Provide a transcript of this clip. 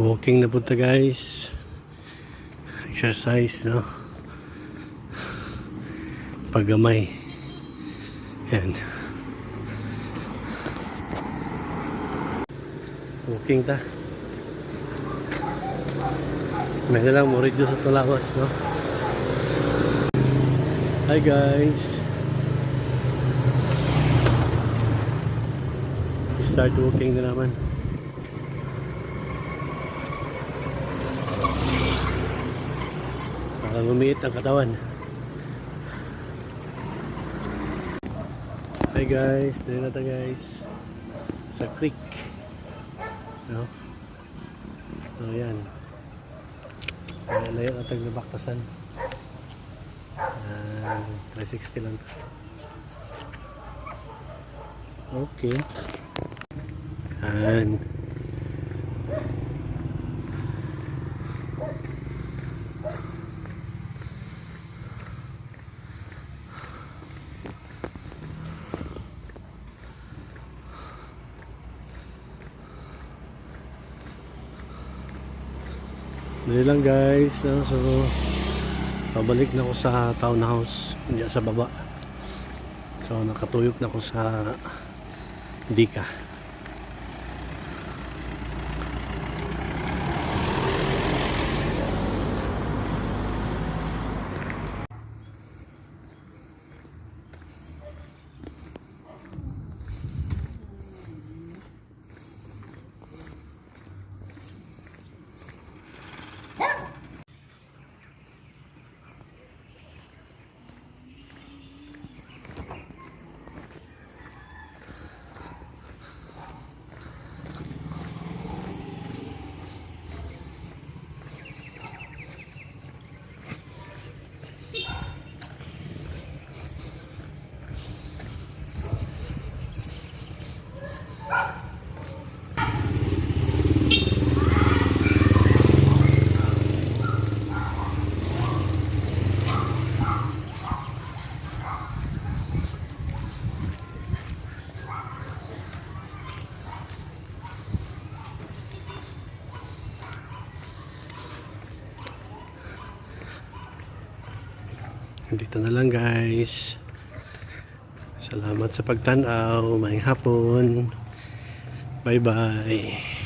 Walking na punta guys. Exercise, no? Paggamay. Yan. Walking ta. May na lang sa Tulawas, no? Hi guys! Start walking na naman. Para lumiit ang katawan. Hi guys, dito na tayo guys. Sa creek. No? So yan. Layo na tayo nabaktasan. Ah, 360 lang. Okay. Yan. Dali lang guys. So, pabalik na ako sa townhouse. Hindi sa baba. So, nakatuyok na ako sa Dika. Dito na lang guys. Salamat sa pagtanaw. May hapon. Bye bye.